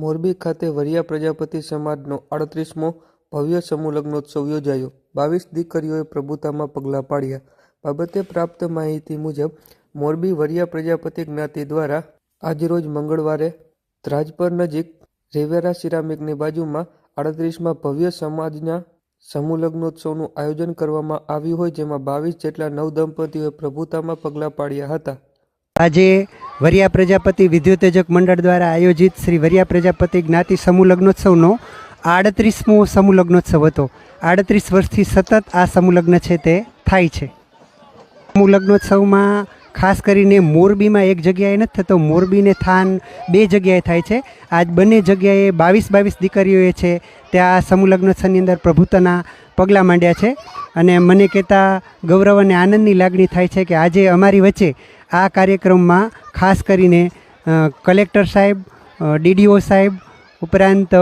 મોરબી ખાતે વરિયા પ્રજાપતિ સમાજનો આડત્રીસમો ભવ્ય સમૂહ લગ્નોત્સવ યોજાયો. બાવીસ દીકરીઓએ પ્રભુતામાં પગલાં પાડ્યા. બાબતે પ્રાપ્ત માહિતી મુજબ, મોરબી વરિયા પ્રજાપતિ જ્ઞાતિ દ્વારા આજરોજ મંગળવારે ત્રાજપર નજીક રેવેરા સિરામિકની બાજુમાં આડત્રીસમાં ભવ્ય સમાજના સમૂહ લગ્નોત્સવનું આયોજન કરવામાં આવ્યું હોય, જેમાં બાવીસ જેટલા નવ દંપતીઓએ પ્રભુતામાં પગલાં પાડ્યા હતા. આજે વરિયા પ્રજાપતિ વિદ્યુતેજક મંડળ દ્વારા આયોજિત શ્રી વરિયા પ્રજાપતિ જ્ઞાતિ સમૂહ લગ્નોત્સવનો આડત્રીસમો સમૂહ લગ્નોત્સવ હતો. આડત્રીસ વર્ષથી સતત આ સમૂહ લગ્ન છે તે થાય છે. સમૂહ લગ્નોત્સવમાં ખાસ કરીને મોરબીમાં એક જગ્યાએ નથી થતો, મોરબીને થાન બે જગ્યાએ થાય છે. આજ બંને જગ્યાએ બાવીસ બાવીસ દીકરીઓએ છે. ત્યાં સમૂહ લગ્નોત્સવની અંદર પ્રભુતાના પગલાં માંડ્યા છે. અને મને કહેતા ગૌરવ અને આનંદની લાગણી થાય છે કે આજે અમારી વચ્ચે આ કાર્યક્રમમાં ખાસ કરીને કલેક્ટર સાહેબ ડીડીઓ સાહેબ ઉપરાંત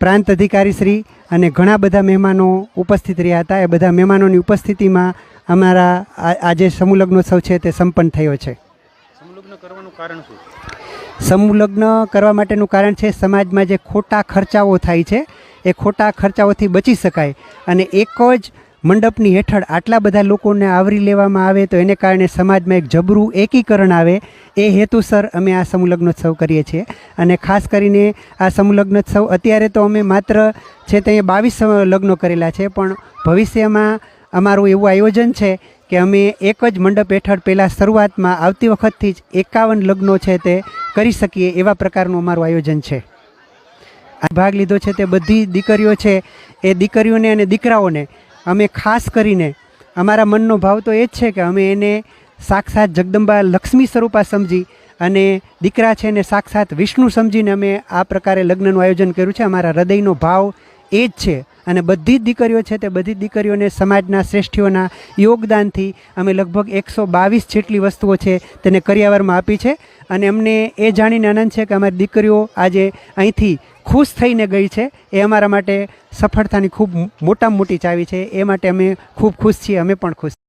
પ્રાંત અધિકારી શ્રી અને ઘણા બધા મહેમાનો ઉપસ્થિત રહ્યા હતા. એ બધા મહેમાનોની ઉપસ્થિતિમાં અમારા આ- આજે સમૂહલગ્નોત્સવ છે તે સંપન્ન થયો છે. સમૂહલગ્ન કરવાનું કારણ શું? સમૂહલગ્ન કરવા માટેનું કારણ છે સમાજમાં જે ખોટા ખર્ચાઓ થાય છે એ ખોટા ખર્ચાઓથી બચી શકાય. અને એક જ મંડપની હેઠળ આટલા બધા લોકોને આવરી લેવામાં આવે તો એને કારણે સમાજમાં એક જબરું એકીકરણ આવે, એ હેતુસર અમે આ સમુલગ્નોત્સવ કરીએ છીએ. અને ખાસ કરીને આ સમુલગ્નોત્સવ અત્યારે તો અમે માત્ર છે તે બાવીસ લગ્નો કરેલા છે, પણ ભવિષ્યમાં અમારું એવું આયોજન છે કે અમે એક જ મંડપ હેઠળ પહેલાં શરૂઆતમાં આવતી વખતથી જ એકાવન લગ્નો છે તે કરી શકીએ એવા પ્રકારનું અમારું આયોજન છે. આ ભાગ લીધો છે તે બધી દીકરીઓ છે. એ દીકરીઓને અને દીકરાઓને અમે ખાસ કરીને અમારા મનનો ભાવ તો એ જ છે કે અમે એને સાક્ષાત જગદંબા લક્ષ્મી સ્વરૂપા સમજી અને દીકરા છે એને સાક્ષાત વિષ્ણુ સમજીને અમે આ પ્રકારે લગ્નનું આયોજન કર્યું છે. અમારા હૃદયનો ભાવ એ જ છે. અને બધી જ દીકરીઓ છે તે બધી જ દીકરીઓને સમાજના શ્રેષ્ઠીઓના યોગદાનથી અમે લગભગ એકસો બાવીસ જેટલી વસ્તુઓ છે તેને કરિયાવરમાં આપી છે. અને અમને એ જાણીને આનંદ છે કે અમારી દીકરીઓ આજે અહીંથી ખુશ થઈને ગઈ છે. એ અમારા માટે સફળતાની ખૂબ મોટામાં મોટી ચાવી છે. એ માટે અમે ખૂબ ખુશ છીએ. અમે પણ ખુશ